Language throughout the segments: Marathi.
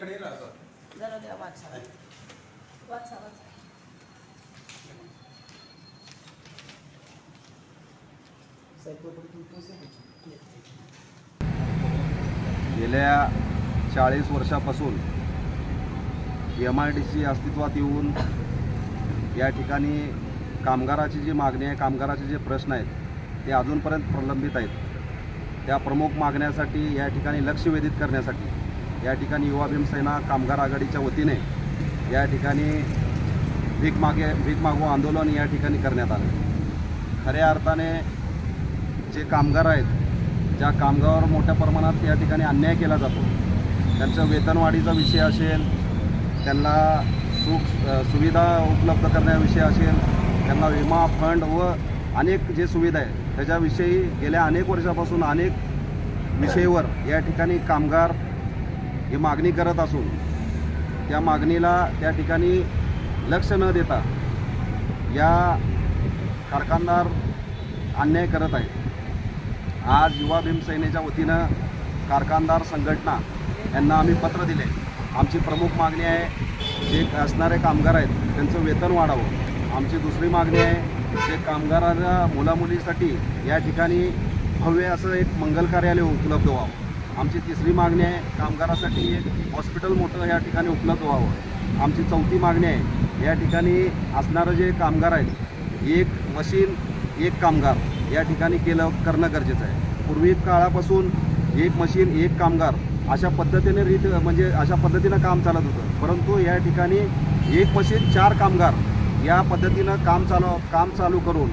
वाचा. वाचा गेल्या चाळीस वर्षापासून एम आय डी सी अस्तित्वात येऊन या ठिकाणी कामगाराची जी मागणी आहे कामगाराचे जे प्रश्न आहेत ते अजूनपर्यंत प्रलंबित आहेत. त्या प्रमुख मागण्यासाठी या ठिकाणी लक्ष वेधित करण्यासाठी या ठिकाणी युवा भीमसेना कामगार आघाडीच्या वतीने या ठिकाणी भीक मागे भीक मागो आंदोलन या ठिकाणी करण्यात आलं. खऱ्या अर्थाने जे कामगार आहेत ज्या कामगारावर मोठ्या प्रमाणात या ठिकाणी अन्याय केला जातो त्यांचं वेतनवाढीचा विषय असेल त्यांना सुख सुविधा उपलब्ध करण्याविषयी असेल त्यांना विमा फंड व अनेक जे सुविधा आहेत त्याच्याविषयी गेल्या अनेक वर्षापासून अनेक विषयीवर या ठिकाणी कामगार ही मागणी करत असून त्या मागणीला त्या ठिकाणी लक्ष न देता या कारखानदार अन्याय करत आहेत. आज युवा भीमसेनेच्या वतीनं कारखानदार संघटना यांना आम्ही पत्र दिले. आमची प्रमुख मागणी आहे जे असणारे कामगार आहेत त्यांचं वेतन वाढावं. आमची दुसरी मागणी आहे जे कामगारांना मुलामुलीसाठी या ठिकाणी भव्य असं एक मंगल कार्यालय उपलब्ध व्हावं. आमची तिसरी मागणी आहे कामगारासाठी एक हॉस्पिटल मोठं या ठिकाणी उपलब्ध व्हावं. आमची चौथी मागणी आहे या ठिकाणी असणारं जे कामगार आहेत एक मशीन एक कामगार या ठिकाणी केलं करणं गरजेचं आहे. पूर्वी काळापासून एक मशीन एक कामगार अशा पद्धतीने रीत म्हणजे अशा पद्धतीनं काम चालत होतं. परंतु या ठिकाणी एक मशीन चार कामगार या पद्धतीनं काम चालू काम चालू करून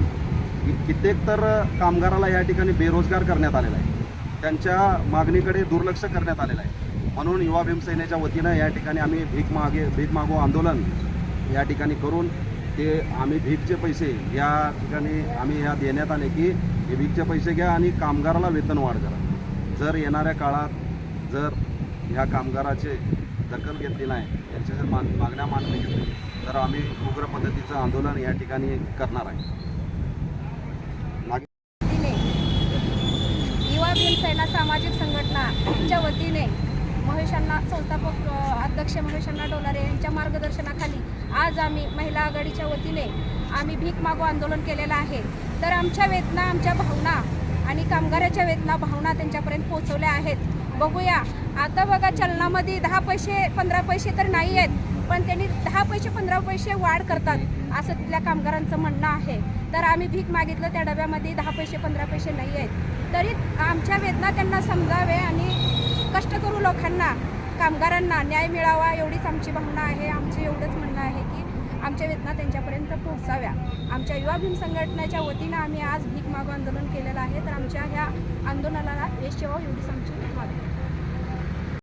कित्येक तर कामगाराला या ठिकाणी बेरोजगार करण्यात आलेला आहे. त्यांच्या मागणीकडे दुर्लक्ष करण्यात आलेलं आहे. म्हणून युवा भीमसेनेच्या वतीनं या ठिकाणी आम्ही भीक मागे भीक मागो आंदोलन या ठिकाणी करून ते आम्ही भीकचे पैसे या ठिकाणी आम्ही ह्या देण्यात आले की हे भीकचे पैसे घ्या आणि कामगाराला वेतन वाढ करा. जर येणाऱ्या काळात जर ह्या कामगाराचे दखल घेतली नाही यांच्या जर मान मागण्या मान्य तर आम्ही उग्र पद्धतीचं आंदोलन या ठिकाणी करणार आहे वतीने युवा भीमसेना सामाजिक संघटनाच्या वतीने महेशांना संस्थापक अध्यक्ष महेशांना डोलारे यांच्या मार्गदर्शनाखाली आज आम्ही महिला आघाडीच्या वतीने आम्ही भीक मागो आंदोलन केलेलं आहे. तर आमच्या वेदना आमच्या भावना आणि कामगाराच्या वेदना भावना त्यांच्यापर्यंत पोहोचवल्या आहेत. बघूया. आता बघा चलनामध्ये दहा पैसे पंधरा पैसे तर नाही आहेत पण त्यांनी दहा पैसे पंधरा पैसे वाढ करतात असं तिथल्या कामगारांचं म्हणणं आहे. तर आम्ही भीक मागितलं त्या डब्यामध्ये दहा पैसे पंधरा पैसे नाही आहेत. तरी आमच्या वेदना त्यांना समजावे आणि कष्टकरू लोकांना कामगारांना न्याय मिळावा एवढीच आमची भावना आहे. आमचं एवढंच म्हणणं आहे की आमच्या वेदना त्यांच्यापर्यंत पोहोचाव्या. आमच्या युवा भीम संघटनेच्या वतीनं आम्ही आज भीक मागो आंदोलन केलेलं आहे. तर आमच्या ह्या आंदोलनाला यश यावं एवढीच आमची